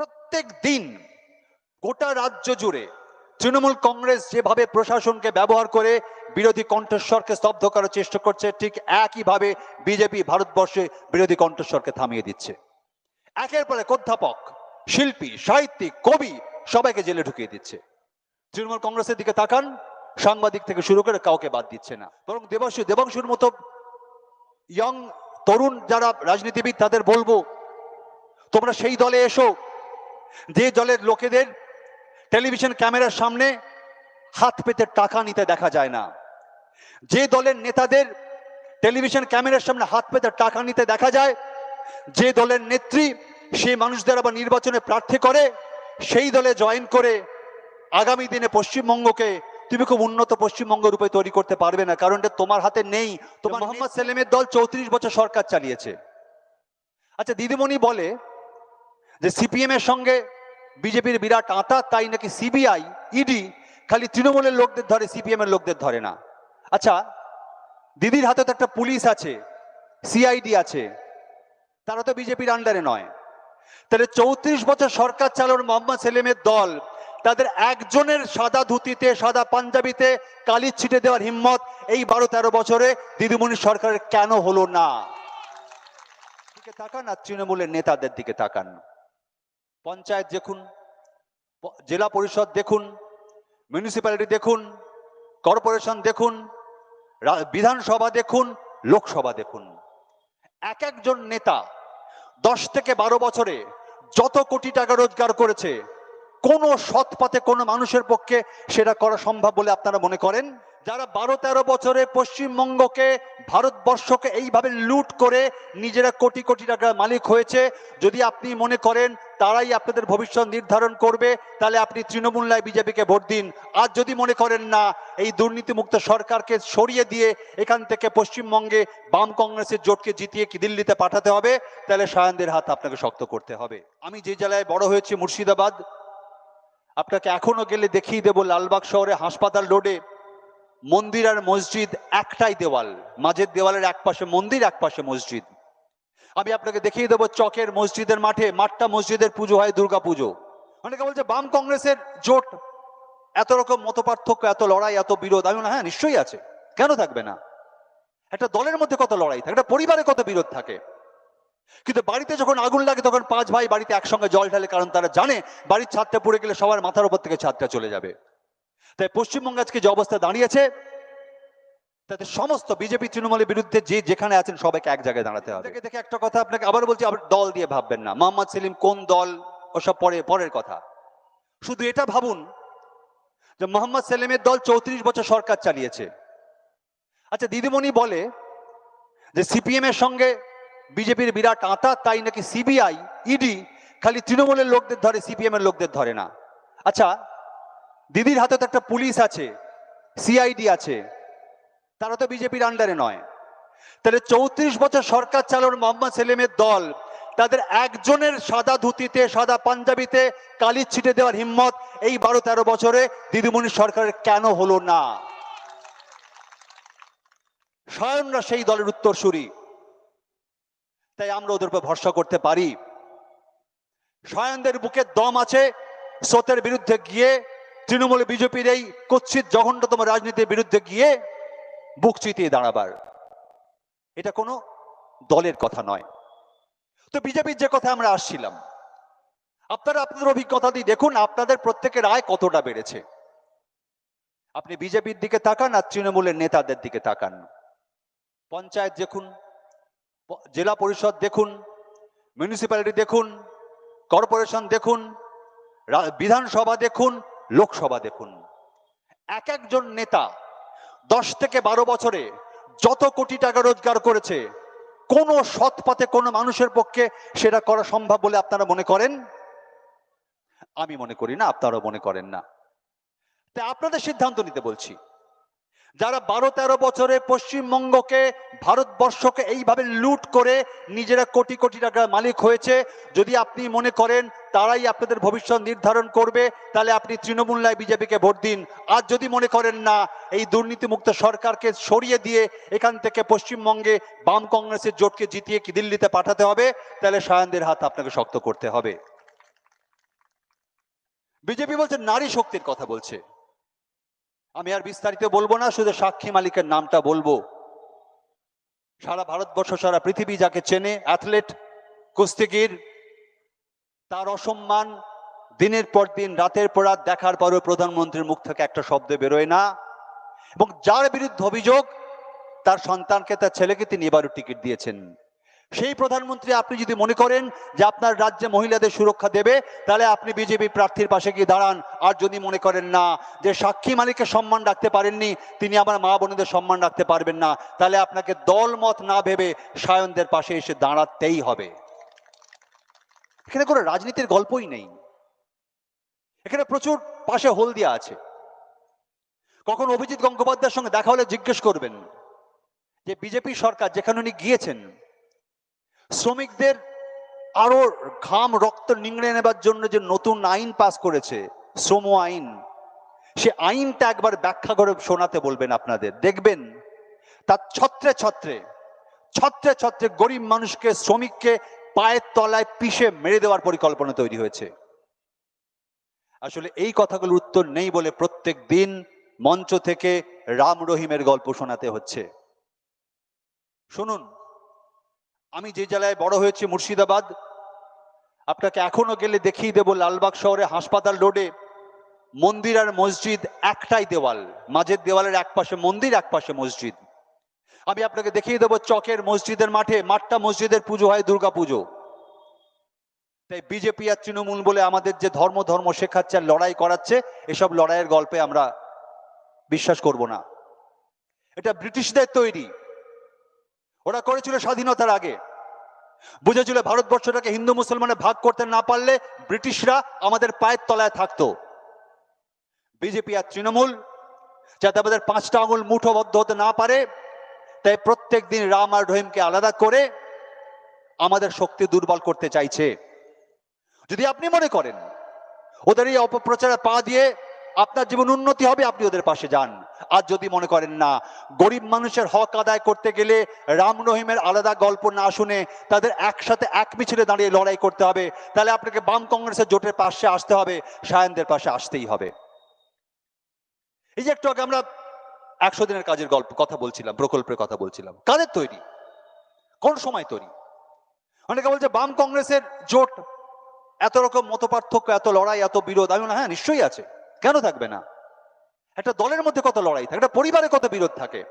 প্রত্যেক দিন গোটা রাজ্য জুড়ে তৃণমূল কংগ্রেস যেভাবে প্রশাসনকে ব্যবহার করে বিরোধী কণ্ঠস্বরকে স্তব্ধ করার চেষ্টা করছে, ঠিক একইভাবে বিজেপি ভারতবর্ষে বিরোধী কণ্ঠস্বরকে থামিয়ে দিচ্ছে। একের পর অধ্যাপক, শিল্পী, সাহিত্যিক, কবি সবাইকে জেলে ঢুকিয়ে দিচ্ছে। তৃণমূল কংগ্রেসের দিকে তাকান, সাংবাদিক থেকে শুরু করে কাউকে বাদ দিচ্ছে না। বরং দেবাংশু দেবাংশুর মতো ইয়ং তরুণ যারা রাজনীতিবিদ, তাদের বলব, তোমরা সেই দলে এসো যে দলের লোকেদের টেলিভিশন ক্যামেরার সামনে হাত পেতে টাকা নিতে দেখা যায় না। যে দলের নেতাদের টেলিভিশন ক্যামেরার সামনে হাত পেতে টাকা নিতে দেখা যায় যে দলের নেত্রী সেই মানুষদের আবার নির্বাচনে প্রার্থী করে সেই দলে জয়েন করে আগামী দিনে পশ্চিমবঙ্গকে তুমি খুব উন্নত পশ্চিমবঙ্গ রূপে তৈরি করতে পারবে না। কারণ এটা তোমার হাতে নেই। তোমার মোহাম্মদ সেলিমের দল চৌত্রিশ বছর সরকার চালিয়েছে। আচ্ছা দিদিমণি বলে যে সিপিএম এর সঙ্গে বিজেপির বিরাট আঁতা, তাই নাকি সিবিআই, ইডি খালি তৃণমূলের লোকদের ধরে, সিপিএম এর লোকদের ধরে না? আচ্ছা দিদির হাতে তো একটা পুলিশ আছে, সিআইডি আছে, তারা তো বিজেপির আন্ডারে নয়। তাহলে চৌত্রিশ বছর সরকার চালানোর মোহাম্মদ সেলিমের দল, তাদের একজনের সাদা ধুতিতে, সাদা পাঞ্জাবিতে কালির ছিটে দেওয়ার হিম্মত এই বারো তেরো বছরে দিদিমণি সরকারের কেন হলো না? তাকান আর তৃণমূলের নেতাদের দিকে তাকান। পঞ্চায়েত দেখুন জেলা পরিষদ দেখুন মিউনিসিপ্যালিটি দেখুন কর্পোরেশন দেখুন বিধানসভা দেখুন, লোকসভা দেখুন। এক একজন নেতা দশ থেকে বারো বছরে যত কোটি টাকা রোজগার করেছে, কোন সৎ পথে কোনো মানুষের পক্ষে সেটা করা সম্ভব বলে আপনারা মনে করেন? যারা বারো তেরো বছরে পশ্চিমবঙ্গকে, ভারতবর্ষকে এইভাবে লুট করে নিজেরা কোটি কোটি টাকার মালিক হয়েছে, যদি আপনি মনে করেন তারাই আপনাদের ভবিষ্যৎ নির্ধারণ করবে, তাহলে আপনি তৃণমূল্লায় বিজেপিকে ভোট দিন। আর যদি মনে করেন না, এই দুর্নীতিমুক্ত সরকারকে সরিয়ে দিয়ে এখান থেকে পশ্চিমবঙ্গে বাম কংগ্রেসের জোটকে জিতিয়ে কি দিল্লিতে পাঠাতে হবে, তাহলে সায়নদের হাত আপনাকে শক্ত করতে হবে। আমি যে জেলায় বড় হয়েছি, মুর্শিদাবাদ, আপনাকে এখনও গেলে দেখিয়ে দেবো লালবাগ শহরে হাসপাতাল রোডে। মন্দির আর মসজিদ একটাই দেওয়াল। মাঝের দেওয়ালের এক পাশে মন্দির এক পাশে মসজিদ। আমি আপনাকে দেখিয়ে দেবো চকের মসজিদের মাঠে, মাঠটা মসজিদের পুজো হয়, দুর্গা পুজো। অনেকে বলছে, বাম কংগ্রেসের জোট, এত রকম মত পার্থক্য এত লড়াই, এত বিরোধ। আমি হ্যাঁ নিশ্চয়ই আছে। কেন থাকবে না? একটা দলের মধ্যে কত লড়াই থাকে, একটা পরিবারে কত বিরোধ থাকে। কিন্তু বাড়িতে যখন আগুন লাগে, তখন পাঁচ ভাই বাড়িতে একসঙ্গে জল ঢালে, কারণ তারা জানে বাড়ির ছাদটা পড়ে গেলে সবার মাথার উপর থেকে ছাদটা চলে যাবে। তাই পশ্চিমবঙ্গে আজকে যে অবস্থা দাঁড়িয়েছে, তাতে সমস্ত বিজেপি, তৃণমূলের বিরুদ্ধে যে যেখানে আছেন সবাইকে এক জায়গায় দাঁড়াতে হবে। দেখে একটা কথা আপনাকে আবার বলছি, আবার দল দিয়ে ভাববেন না। মোহাম্মদ সেলিম কোন দল, ওসব পরে, পরের কথা। শুধু এটা ভাবুন যে মোহাম্মদ সেলিমের দল চৌত্রিশ বছর সরকার চালিয়েছে। আচ্ছা দিদিমণি বলে যে সিপিএম এর সঙ্গে বিজেপির বিরাট আঁতা, তাই নাকি সিবিআই, ইডি খালি তৃণমূলের লোকদের ধরে, সিপিএম এর লোকদের ধরে না? আচ্ছা দিদির হাতে তো একটা পুলিশ আছে সিআইডি আছে। তারা তো বিজেপির আন্ডারে নয়। তাহলে চৌত্রিশ বছর সরকার চালানোর মোহাম্মদ সেলিমের দল, তাদের একজনের সাদা ধুতিতে, সাদা পাঞ্জাবিতে কালির ছিটে দেওয়ার হিম্মত এই বারো তেরো বছরে দিদিমণি সরকারের কেন হলো না? স্বয়ংরা সেই দলের উত্তরসূরি। তাই আমরা ওদের উপর ভরসা করতে পারি। স্বয়ংদের বুকে দম আছে, স্রোতের বিরুদ্ধে গিয়ে তৃণমূল বিজেপির এই কচ্ছিত জঘন্যতম রাজনীতির বিরুদ্ধে গিয়ে বুক চিতিয়ে দাঁড়াবার। এটা কোনো দলের কথা নয়। তো বিজেপির যে কথা আমরা আসছিলাম, আপনারা আপনাদের অভিজ্ঞতা দিয়ে দেখুন আপনাদের প্রত্যেকের আয় কতটা বেড়েছে। আপনি বিজেপির দিকে তাকান আর তৃণমূলের নেতাদের দিকে তাকান। পঞ্চায়েত দেখুন, জেলা পরিষদ দেখুন মিউনিসিপ্যালিটি দেখুন কর্পোরেশন দেখুন বিধানসভা দেখুন লোকসভা দেখুন। এক একজন নেতা দশ থেকে বারো বছরে যত কোটি টাকা রোজগার করেছে, কোন সৎ পথে কোনো মানুষের পক্ষে সেটা করা সম্ভব বলে আপনারা মনে করেন? আমি মনে করি না, আপনারাও মনে করেন না। তাই আপনাদের সিদ্ধান্ত নিতে বলছি, যারা বারো তেরো বছরে পশ্চিমবঙ্গকে, ভারতবর্ষকে এইভাবে লুট করে নিজেরা কোটি কোটি টাকার মালিক হয়েছে, যদি আপনি মনে করেন তারাই আপনাদের ভবিষ্যৎ নির্ধারণ করবে, তাহলে আপনি তৃণমূল্লায় বিজেপিকে ভোট দিন। আর যদি মনে করেন না, এই দুর্নীতিমুক্ত সরকারকে সরিয়ে দিয়ে এখান থেকে পশ্চিমবঙ্গে বাম কংগ্রেসের জোটকে জিতিয়ে কি দিল্লিতে পাঠাতে হবে, তাহলে সায়নদের হাত আপনাকে শক্ত করতে হবে। বিজেপি বলছে, নারী শক্তির কথা বলছে। আমি আর বিস্তারিত বলব না, শুধু সাক্ষী মালিকের নামটা বলব। সারা ভারতবর্ষ, সারা পৃথিবী যাকে চেনে, অ্যাথলেট, কুস্তিগির তার অসম্মান দিনের পর দিন, রাতের পর রাত দেখার পরও প্রধানমন্ত্রীর মুখ থেকে একটা শব্দ বেরোয় না। এবং যার বিরুদ্ধে অভিযোগ, তার সন্তানকে, তার ছেলেকে তিনি এবারও টিকিট দিয়েছেন। সেই প্রধানমন্ত্রী, আপনি যদি মনে করেন যে আপনার রাজ্যে মহিলাদের সুরক্ষা দেবে, তাহলে আপনি বিজেপি প্রার্থীর পাশে গিয়ে দাঁড়ান। আর যদি মনে করেন না যে সাক্ষী মালিকের সম্মান রাখতে পারেননি, তিনি আমার মা বোনেদের সম্মান রাখতে পারবেন না, তাহলে আপনাকে দল মত না ভেবে সায়নদের পাশে এসে দাঁড়াতেই হবে। এখানে কোনো রাজনীতির গল্পই নেই। এখানে প্রচুর পাশে হলদিয়া আছে। কখন অভিজিৎ গঙ্গোপাধ্যায়ের সঙ্গে দেখা হলে জিজ্ঞেস করবেন যে, বিজেপি সরকার যেখানে উনি গিয়েছেন, শ্রমিকদের আরও ঘাম রক্ত নিংড়ে নেবার জন্য যে নতুন আইন পাস করেছে, শ্রম আইন, সে আইনটা একবার ব্যাখ্যা করে শোনাতে বলবেন আপনাদের। দেখবেন, তার ছত্রে ছত্রে ছত্রে ছত্রে গরিব মানুষকে, শ্রমিককে পায়ের তলায় পিষে মেরে দেওয়ার পরিকল্পনা তৈরি হয়েছে। আসলে এই কথাগুলোর উত্তর নেই বলে প্রত্যেক দিন মঞ্চ থেকে রাম রহিমের গল্প শোনাতে হচ্ছে। শুনুন, আমি যে জেলায় বড় হয়েছি, মুর্শিদাবাদ, আপনাকে এখনও গেলে দেখিয়ে দেব লালবাগ শহরে হাসপাতাল রোডে মন্দির আর মসজিদ একটাই দেওয়াল। মাঝের দেওয়ালের এক পাশে মন্দির এক পাশে মসজিদ। আমি আপনাকে দেখিয়ে দেবো চকের মসজিদের মাঠে, মাঠটা মসজিদের পুজো হয়, দুর্গা পুজো। তাই বিজেপি আর তৃণমূল বলে আমাদের যে ধর্ম ধর্ম শেখাচ্ছে আর লড়াই করাচ্ছে, এসব লড়াইয়ের গল্পে আমরা বিশ্বাস করব না। এটা ব্রিটিশদের তৈরি। ওরা করেছিল স্বাধীনতার আগে। বুঝেছিল ভারতবর্ষটাকে হিন্দু মুসলমানে ভাগ করতে না পারলে ব্রিটিশরা আমাদের পায়ের তলায় থাকতো। বিজেপি আর তৃণমূল যাতে আমাদের পাঁচটা আঙুল মুঠোবদ্ধ হতে না পারে তাই প্রত্যেক দিন রাম আর রহিমকে আলাদা করে আমাদের শক্তি দুর্বল করতে চাইছে। যদি আপনি মনে করেন, ওদের এই অপপ্রচারে পা দিয়ে আপনার জীবন উন্নতি হবে, আপনি ওদের পাশে যান। আর যদি মনে করেন না, গরিব মানুষের হক আদায় করতে গেলে রাম রহিমের আলাদা গল্প না শুনে তাদের একসাথে এক মিছিলে দাঁড়িয়ে লড়াই করতে হবে, তাহলে আপনাকে বাম কংগ্রেসের জোটের পাশে আসতে হবে, সায়নদের পাশে আসতেই হবে। এই যে একটু আগে আমরা একশো দিনের কাজের গল্প, কথা বলছিলাম, প্রকল্পের কথা বলছিলাম। কাদের তৈরি? কোন সময় তৈরি? অনেকে বলছে, বাম কংগ্রেসের জোট, এত রকম মত পার্থক্য এত লড়াই, এত বিরোধ। আমি হ্যাঁ নিশ্চয়ই আছে। কেন থাকবে না? একটা দলের মধ্যে কত লড়াই থাকে, একটা পরিবারে কত বিরোধ থাকে।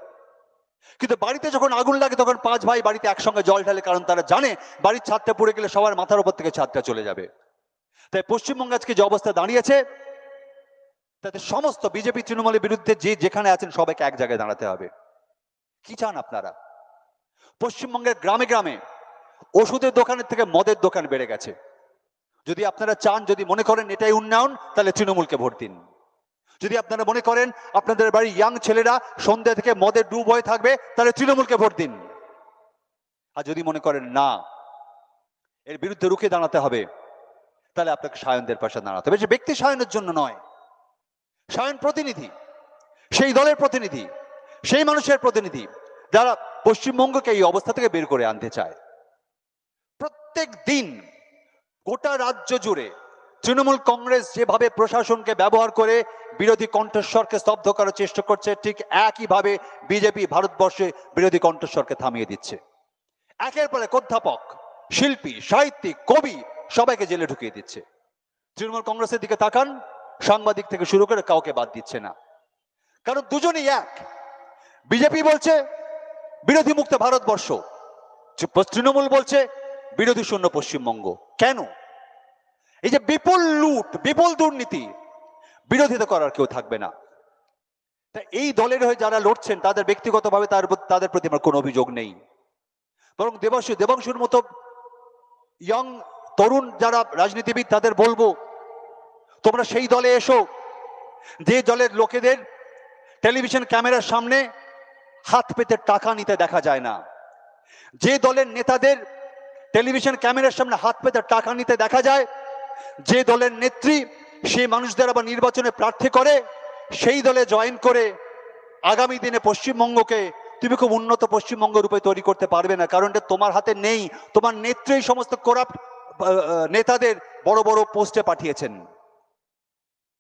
কিন্তু বাড়িতে যখন আগুন লাগে, তখন পাঁচ ভাই বাড়িতে একসঙ্গে জল ঢালে, কারণ তারা জানে বাড়ির ছাদটা পড়ে গেলে সবার মাথার উপর থেকে ছাদটা চলে যাবে। তাই পশ্চিমবঙ্গ আজকে যে অবস্থা দাঁড়িয়েছে তাতে সমস্ত বিজেপি তৃণমূলের বিরুদ্ধে যে যেখানে আছেন সবাইকে এক জায়গায় দাঁড়াতে হবে। কি চান আপনারা? পশ্চিমবঙ্গের গ্রামে গ্রামে ওষুধের দোকানের থেকে মদের দোকান বেড়ে গেছে। যদি আপনারা চান, যদি মনে করেন এটাই উন্নয়ন, তাহলে তৃণমূলকে ভোট দিন। যদি আপনারা মনে করেন আপনাদের বাড়ির ইয়াং ছেলেরা সন্ধ্যা থেকে মদের ডুব হয়ে থাকবে, তাহলে তৃণমূলকে ভোট দিন। আর যদি মনে করেন না, এর বিরুদ্ধে রুখে দাঁড়াতে হবে, তাহলে আপনাকে সায়নদের পাশে দাঁড়াতে হবে। যে ব্যক্তি সায়নের জন্য নয় সায়ন প্রতিনিধি, সেই দলের প্রতিনিধি, সেই মানুষের প্রতিনিধি যারা পশ্চিমবঙ্গকে এই অবস্থা থেকে বের করে আনতে চায়। প্রত্যেক দিন গোটা রাজ্য জুড়ে তৃণমূল কংগ্রেস যেভাবে প্রশাসনকে ব্যবহার করে বিরোধী কণ্ঠস্বরকে স্তব্ধ করার চেষ্টা করছে, ঠিক একইভাবে বিজেপি ভারতবর্ষে বিরোধী কণ্ঠস্বরকে থামিয়ে দিচ্ছে। একের পর অধ্যাপক, শিল্পী, সাহিত্যিক, কবি সবাইকে জেলে ঢুকিয়ে দিচ্ছে। তৃণমূল কংগ্রেসের দিকে তাকান সাংবাদিক থেকে শুরু করে কাউকে বাদ দিচ্ছে না। কারণ দুজনই এক। বিজেপি বলছে, বিরোধী মুক্ত ভারতবর্ষ। তৃণমূল বলছে, বিরোধী শূন্য পশ্চিমবঙ্গ। কেন? এই যে বিপুল লুট, বিপুল দুর্নীতি, বিরোধিতা করার কেউ থাকবে না। তা এই দলের হয়ে যারা লড়ছেন, তাদের ব্যক্তিগতভাবে তার তাদের প্রতি আমার কোনো অভিযোগ নেই। বরং দেবাংশু দেবাংশুর মতো ইয়ং তরুণ যারা রাজনীতিবিদ, তাদের বলব তোমরা সেই দলে এসো। যে দলের লোকেদের টেলিভিশন ক্যামেরার সামনে হাত পেতে টাকা নিতে দেখা যায় না। যে দলের নেতাদের টেলিভিশন ক্যামেরার সামনে হাত পেতে টাকা নিতে দেখা যায়, যে দলের নেত্রী সেই মানুষদের আবার নির্বাচনে প্রার্থী করে, সেই দলে জয়েন করে আগামী দিনে পশ্চিমবঙ্গকে তুমি খুব উন্নত পশ্চিমবঙ্গ রূপে তৈরি করতে পারবে না। কারণ এটা তোমার হাতে নেই। তোমার নেত্রী সমস্ত করাপ্ট নেতাদের বড় বড় পোস্টে পাঠিয়েছেন।